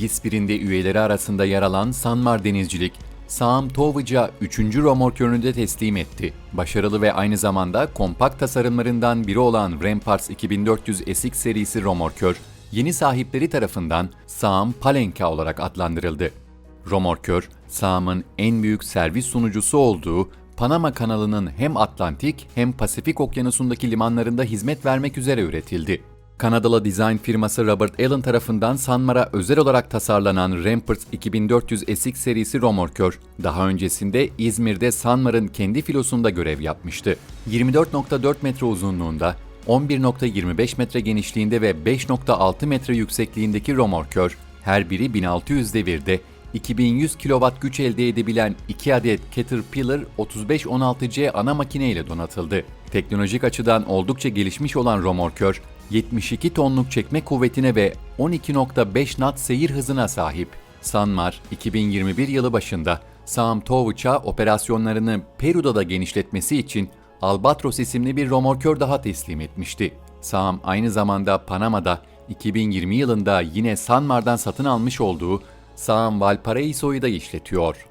GİS-1'inde üyeleri arasında yer alan Sanmar Denizcilik, Sağım Tovıca 3. romorkörünü teslim etti. Başarılı ve aynı zamanda kompakt tasarımlarından biri olan Ramparts 2400 SX serisi romorkör, yeni sahipleri tarafından Sağım Palenka olarak adlandırıldı. Romorkör, Sağım'ın en büyük servis sunucusu olduğu Panama kanalının hem Atlantik hem Pasifik okyanusundaki limanlarında hizmet vermek üzere üretildi. Kanadalı dizayn firması Robert Allen tarafından Sanmar'a özel olarak tasarlanan Ramparts 2400 SX serisi romorkör, daha öncesinde İzmir'de Sanmar'ın kendi filosunda görev yapmıştı. 24.4 metre uzunluğunda, 11.25 metre genişliğinde ve 5.6 metre yüksekliğindeki romorkör, her biri 1600 devirde 2100 kW güç elde edebilen 2 adet Caterpillar 3516C ana makine ile donatıldı. Teknolojik açıdan oldukça gelişmiş olan romorkör, 72 tonluk çekme kuvvetine ve 12.5 knot seyir hızına sahip. Sanmar, 2021 yılı başında Sam Tovuç'a operasyonlarını Peru'da da genişletmesi için Albatros isimli bir romorkör daha teslim etmişti. Sam aynı zamanda Panama'da 2020 yılında yine Sanmar'dan satın almış olduğu Sam Valparaiso'yu da işletiyor.